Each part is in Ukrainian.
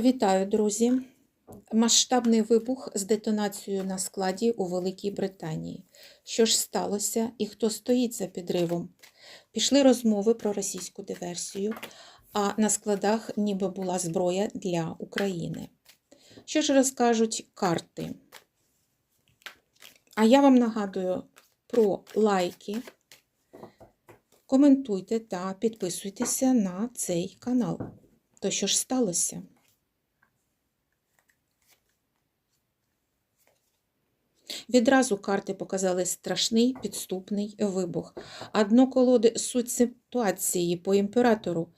Вітаю, друзі! Масштабний вибух з детонацією на складі у Великій Британії. Що ж сталося і хто стоїть за підривом? Пішли розмови про російську диверсію, а на складах ніби була зброя для України. Що ж розкажуть карти? А я вам нагадую про лайки. Коментуйте та підписуйтеся на цей канал. То що ж сталося? Відразу карти показали страшний підступний вибух. Одно колоди суть ситуації по імператору,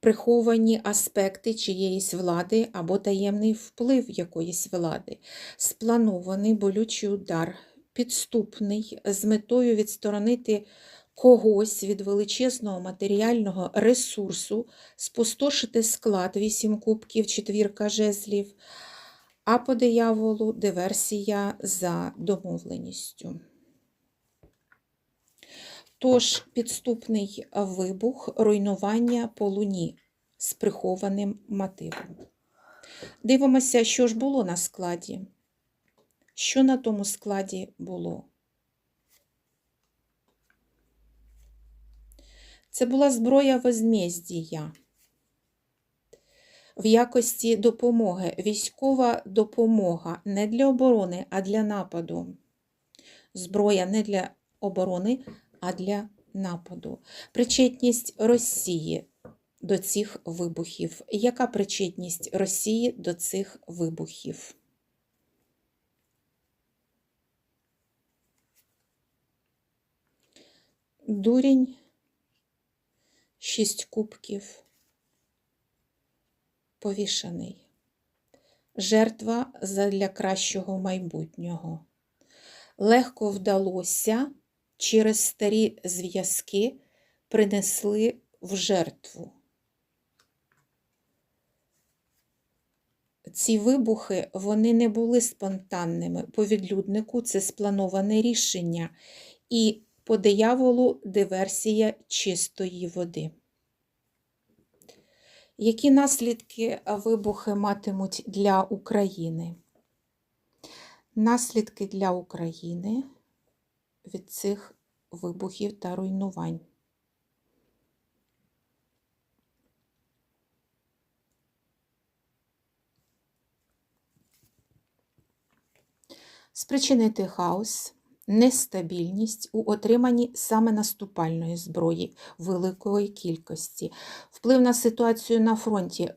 приховані аспекти чиєїсь влади або таємний вплив якоїсь влади, спланований болючий удар, підступний. З метою відсторонити когось від величезного матеріального ресурсу, спустошити склад вісім кубків, четвірка жезлів, а по дияволу диверсія за домовленістю. Тож підступний вибух, руйнування по луні з прихованим мотивом. Дивимося, що ж було на складі. Що на тому складі було? Це була зброя возмездія в якості допомоги. Військова допомога не для оборони, а для нападу. Зброя не для оборони, а для нападу. Причетність Росії до цих вибухів. Яка причетність Росії до цих вибухів? Дурень, шість кубків, повішаний. Жертва для кращого майбутнього. Легко вдалося через старі зв'язки принесли в жертву. Ці вибухи вони не були спонтанними. По відлюднику це сплановане рішення. І по дияволу диверсія чистої води. Які наслідки вибухи матимуть для України? Наслідки для України від цих вибухів та руйнувань. Спричинити хаос, нестабільність у отриманні саме наступальної зброї великої кількості, вплив на ситуацію на фронті.